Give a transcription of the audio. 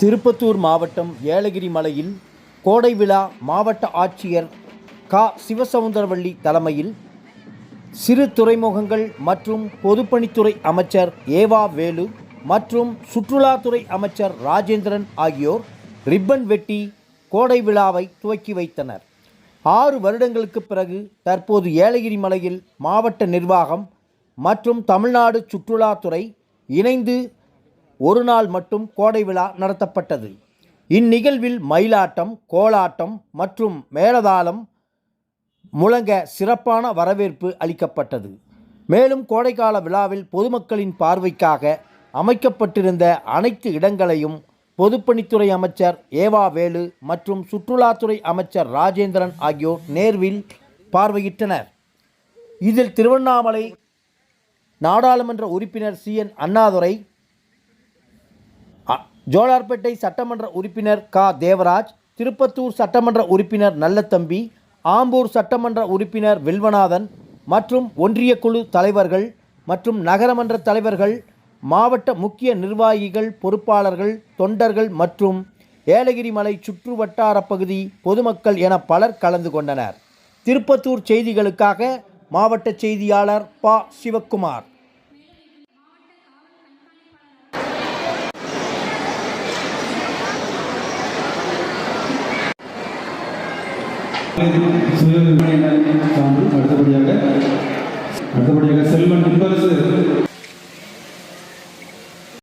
திருப்பத்தூர் மாவட்டம் ஏலகிரி மலையில் கோடை விழா மாவட்ட ஆட்சியர் கா. சிவசவுந்தரவள்ளி தலைமையில் சிறு துறைமுகங்கள் மற்றும் பொதுப்பணித்துறை அமைச்சர் ஏவா வேலு மற்றும் சுற்றுலாத்துறை அமைச்சர் ராஜேந்திரன் ஆகியோர் ரிப்பன் வெட்டி கோடை விழாவை துவக்கி வைத்தனர். ஆறு வருடங்களுக்கு பிறகு தற்போது ஏலகிரி மலையில் மாவட்ட நிர்வாகம் மற்றும் தமிழ்நாடு சுற்றுலாத்துறை இணைந்து ஒரு நாள் மட்டும் கோடை விழா நடத்தப்பட்டது. இந்நிகழ்வில் மயிலாட்டம் கோலாட்டம் மற்றும் மேலதாளம் முழங்க சிறப்பான வரவேற்பு அளிக்கப்பட்டது. மேலும் கோடைக்கால விழாவில் பொதுமக்களின் பார்வைக்காக அமைக்கப்பட்டிருந்த அனைத்து இடங்களையும் பொதுப்பணித்துறை அமைச்சர் ஏவா வேலு மற்றும் சுற்றுலாத்துறை அமைச்சர் ராஜேந்திரன் ஆகியோர் நேர்வில் பார்வையிட்டனர். இதில் திருவண்ணாமலை நாடாளுமன்ற உறுப்பினர் சி என் அண்ணாதுரை ஜோலார்பேட்டை சட்டமன்ற உறுப்பினர் கா. தேவராஜ் திருப்பத்தூர் சட்டமன்ற உறுப்பினர் நல்லத்தம்பி ஆம்பூர் சட்டமன்ற உறுப்பினர் வில்வநாதன் மற்றும் ஒன்றிய குழு தலைவர்கள் மற்றும் நகரமன்ற தலைவர்கள் மாவட்ட முக்கிய நிர்வாகிகள் பொறுப்பாளர்கள் தொண்டர்கள் மற்றும் ஏலகிரி மலை சுற்று வட்டார பகுதி பொதுமக்கள் என பலர் கலந்து கொண்டனர். திருப்பத்தூர் செய்திகளுக்காக மாவட்ட செய்தியாளர் ப. சிவக்குமார். അടുത്ത